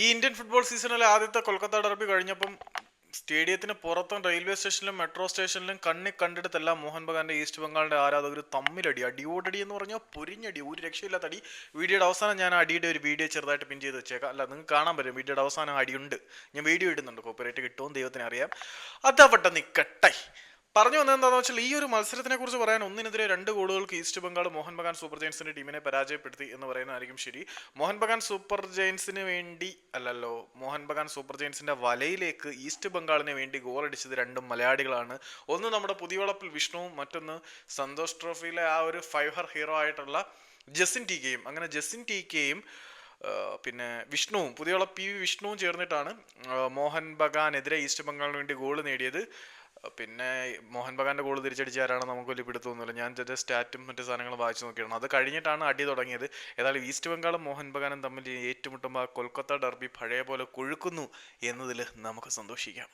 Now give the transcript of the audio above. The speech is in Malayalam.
ഈ ഇന്ത്യൻ ഫുട്ബോൾ സീസണിലെ ആദ്യത്തെ കൊൽക്കത്ത ഡർബി കഴിഞ്ഞപ്പം സ്റ്റേഡിയത്തിന് പുറത്തും റെയിൽവേ സ്റ്റേഷനിലും മെട്രോ സ്റ്റേഷനിലും കണ്ണി കണ്ടെടുത്തെല്ലാം മോഹൻ ബഗാന്റെ ഈസ്റ്റ് ബംഗാളിന്റെ ആരാധകർ തമ്മിലടി. അടിയോടടി എന്ന് പറഞ്ഞാൽ പൊരിഞ്ഞടി. ഒരു രക്ഷയില്ലാത്ത അടി വീഡിയോയുടെ അവസാനം ഞാൻ അടിയുടെ ഒരു വീഡിയോ ചെറുതായിട്ട് പിൻ ചെയ്ത് വെച്ചേക്കാം. അല്ല നിങ്ങൾക്ക് കാണാൻ പറ്റും. വീഡിയോയുടെ അവസാനം അടിയുണ്ട്. ഞാൻ വീഡിയോ ഇടുന്നുണ്ട്. കോപ്പറേറ്റ് കിട്ടുമോ ദൈവത്തിന് അറിയാം. അതവട്ടെ നിക്കട്ടെ. പറഞ്ഞു വന്നത് എന്താണെന്ന് വെച്ചാൽ ഈ ഒരു മത്സരത്തിനെ കുറിച്ച് പറയാൻ ഒന്നിനെതിരെ രണ്ട് ഗോളുകൾക്ക് ഈസ്റ്റ് ബംഗാൾ മോഹൻ ബഗാൻ സൂപ്പർ ജയൻസിന്റെ ടീമിനെ പരാജയപ്പെടുത്തി എന്ന് പറയുന്നതായിരിക്കും ശരി. മോഹൻ ബഗാൻ സൂപ്പർ ജയൻസിന് വേണ്ടി അല്ലല്ലോ മോഹൻ ബഗാൻ സൂപ്പർ ജയൻസിന്റെ വലയിലേക്ക് ഈസ്റ്റ് ബംഗാളിന് വേണ്ടി ഗോൾ അടിച്ചത് രണ്ടും മലയാളികളാണ്. ഒന്ന് നമ്മുടെ പുതിയവളപ്പിൽ വിഷ്ണുവും മറ്റൊന്ന് സന്തോഷ് ട്രോഫിയിലെ ആ ഒരു ഫൈവർ ഹീറോ ആയിട്ടുള്ള ജസിൻ ടി കെയും അങ്ങനെ ജസിൻ ടി കെയും പിന്നെ വിഷ്ണുവും പുതിയുള്ള പി വി വിഷ്ണുവും ചേർന്നിട്ടാണ് മോഹൻ ബഗാനെതിരെ ഈസ്റ്റ് ബംഗാളിന് വേണ്ടി ഗോൾ നേടിയത്. പിന്നെ മോഹൻ ബഗാന്റെ ഗോൾ തിരിച്ചടിച്ച ആരാണ് നമുക്ക് വലിയ പിടുത്തൊന്നുമില്ല ഞാൻ ചെറിയ സ്റ്റാറ്റും മറ്റു സാധനങ്ങളും വായിച്ചു നോക്കിയാണ് അത് കഴിഞ്ഞിട്ടാണ് അടി തുടങ്ങിയത്. ഏതായാലും ഈസ്റ്റ് ബംഗാളും മോഹൻ ബഗാനും തമ്മിൽ ഏറ്റുമുട്ടുമ്പോൾ കൊൽക്കത്ത ഡർബി പഴയ പോലെ കൊഴുക്കുന്നു എന്നതിൽ നമുക്ക് സന്തോഷിക്കാം.